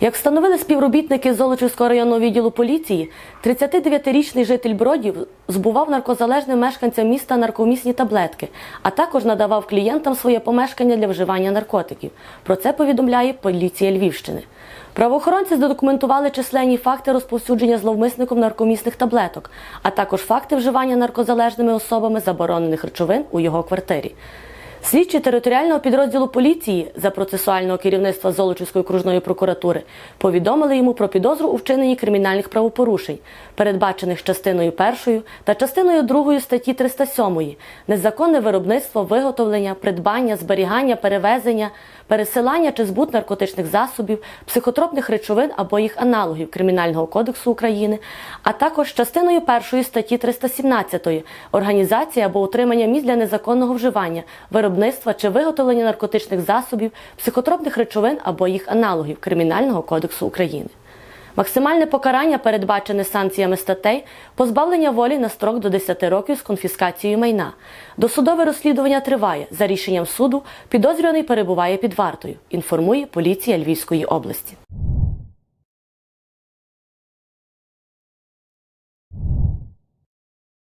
Як встановили співробітники Золочівського районного відділу поліції, 39-річний житель Бродів збував наркозалежним мешканцям міста наркомісні таблетки, а також надавав клієнтам своє помешкання для вживання наркотиків. Про це повідомляє поліція Львівщини. Правоохоронці задокументували численні факти розповсюдження зловмисником наркомісних таблеток, а також факти вживання наркозалежними особами заборонених речовин у його квартирі. Слідчі територіального підрозділу поліції за процесуального керівництва Золочівської окружної прокуратури повідомили йому про підозру у вчиненні кримінальних правопорушень, передбачених частиною 1 та частиною 2 статті 307 незаконне виробництво, виготовлення, придбання, зберігання, перевезення, пересилання чи збут наркотичних засобів, психотропних речовин або їх аналогів Кримінального кодексу України, а також частиною 1 статті 317 організація або утримання місць для незаконного вживання, виробництва чи виготовлення наркотичних засобів, психотропних речовин або їх аналогів Кримінального кодексу України. Максимальне покарання передбачене санкціями статей позбавлення волі на строк до 10 років з конфіскацією майна. Досудове розслідування триває. За рішенням суду підозрюваний перебуває під вартою. Інформує поліція Львівської області.